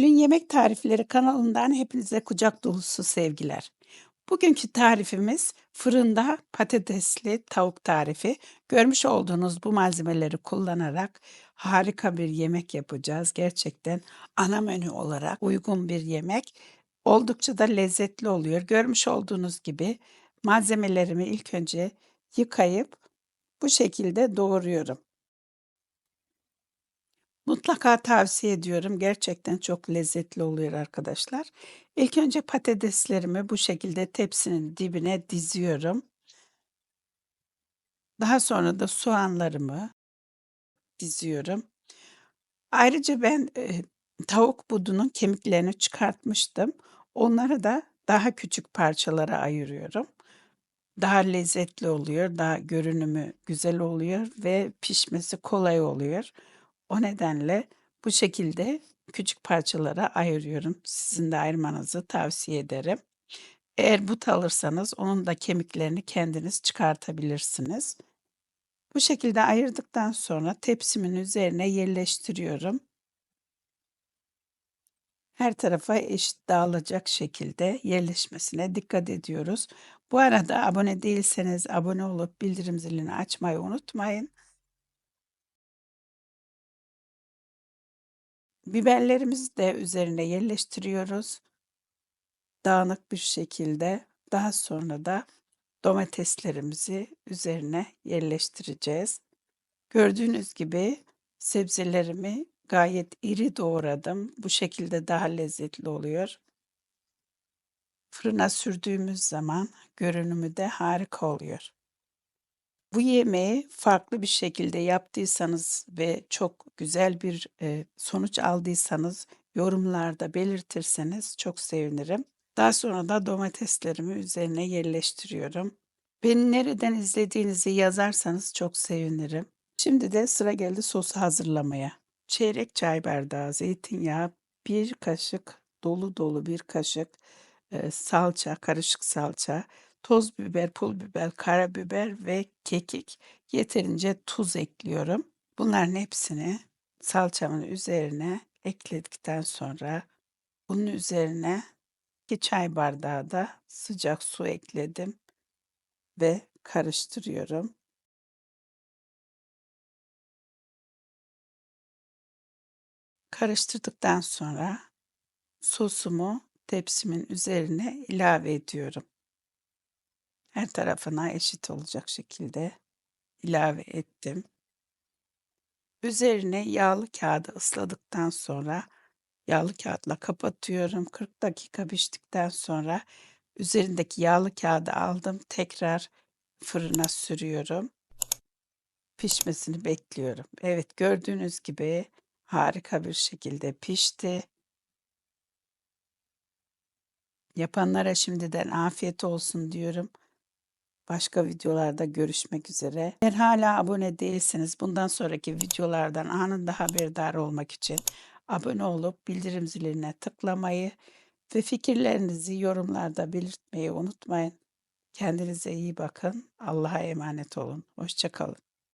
Gül'ün Yemek Tarifleri kanalından hepinize kucak dolusu sevgiler. Bugünkü tarifimiz fırında patatesli tavuk tarifi. Görmüş olduğunuz bu malzemeleri kullanarak harika bir yemek yapacağız. Gerçekten ana menü olarak uygun bir yemek. Oldukça da lezzetli oluyor. Görmüş olduğunuz gibi malzemelerimi ilk önce yıkayıp bu şekilde doğruyorum. Mutlaka tavsiye ediyorum. Gerçekten çok lezzetli oluyor arkadaşlar. İlk önce patateslerimi bu şekilde tepsinin dibine diziyorum. Daha sonra da soğanlarımı diziyorum. Ayrıca ben e, tavuk budunun kemiklerini çıkartmıştım. Onları da daha küçük parçalara ayırıyorum. Daha lezzetli oluyor, daha görünümü güzel oluyor ve pişmesi kolay oluyor. O nedenle bu şekilde küçük parçalara ayırıyorum. Sizin de ayırmanızı tavsiye ederim. Eğer but alırsanız onun da kemiklerini kendiniz çıkartabilirsiniz. Bu şekilde ayırdıktan sonra tepsimin üzerine yerleştiriyorum. Her tarafa eşit dağılacak şekilde yerleşmesine dikkat ediyoruz. Bu arada abone değilseniz abone olup bildirim zilini açmayı unutmayın. Biberlerimizi de üzerine yerleştiriyoruz. Dağınık bir şekilde. Daha sonra da domateslerimizi üzerine yerleştireceğiz. Gördüğünüz gibi sebzelerimi gayet iri doğradım. Bu şekilde daha lezzetli oluyor. Fırına sürdüğümüz zaman görünümü de harika oluyor. Bu yemeği farklı bir şekilde yaptıysanız ve çok güzel bir, eee, sonuç aldıysanız yorumlarda belirtirseniz çok sevinirim. Daha sonra da domateslerimi üzerine yerleştiriyorum. Beni nereden izlediğinizi yazarsanız çok sevinirim. Şimdi de sıra geldi sosu hazırlamaya. Çeyrek çay bardağı zeytinyağı, bir kaşık, dolu dolu bir kaşık, eee, salça, karışık salça, toz biber, pul biber, karabiber ve kekik. Yeterince tuz ekliyorum. Bunların hepsini salçamın üzerine ekledikten sonra bunun üzerine 2 çay bardağı da sıcak su ekledim ve karıştırıyorum. Karıştırdıktan sonra sosumu tepsimin üzerine ilave ediyorum. Her tarafına eşit olacak şekilde ilave ettim. Üzerine yağlı kağıdı ısladıktan sonra yağlı kağıtla kapatıyorum. 40 dakika piştikten sonra üzerindeki yağlı kağıdı aldım. Tekrar fırına sürüyorum. Pişmesini bekliyorum. Evet gördüğünüz gibi harika bir şekilde pişti. Yapanlara şimdiden afiyet olsun diyorum. Başka videolarda görüşmek üzere. Eğer hala abone değilseniz bundan sonraki videolardan anında haberdar olmak için abone olup bildirim ziline tıklamayı ve fikirlerinizi yorumlarda belirtmeyi unutmayın. Kendinize iyi bakın. Allah'a emanet olun. Hoşçakalın.